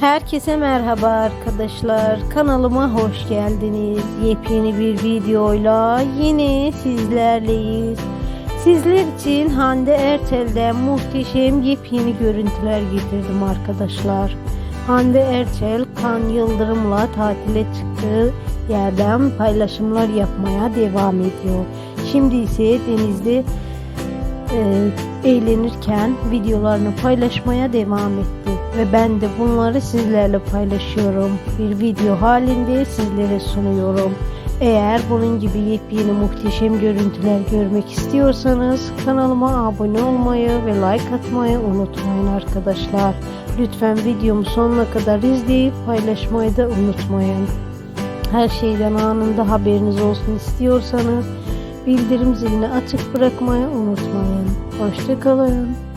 Herkese merhaba arkadaşlar. Kanalıma hoş geldiniz. Yepyeni bir videoyla yine sizlerleyiz. Sizler için Hande Erçel'den muhteşem yepyeni görüntüler getirdim arkadaşlar. Hande Erçel Kan Yıldırım'la tatile çıktığı yerden paylaşımlar yapmaya devam ediyor. Şimdi ise denizde e, eğlenirken videolarını paylaşmaya devam etti ve ben de bunları sizlerle paylaşıyorum. Bir video halinde sizlere sunuyorum. Eğer bunun gibi yepyeni muhteşem görüntüler görmek istiyorsanız kanalıma abone olmayı ve like atmayı unutmayın arkadaşlar. Lütfen videomu sonuna kadar izleyip paylaşmayı da unutmayın. Her şeyden anında haberiniz olsun istiyorsanız bildirim zilini açık bırakmayı unutmayın. Hoşçakalın.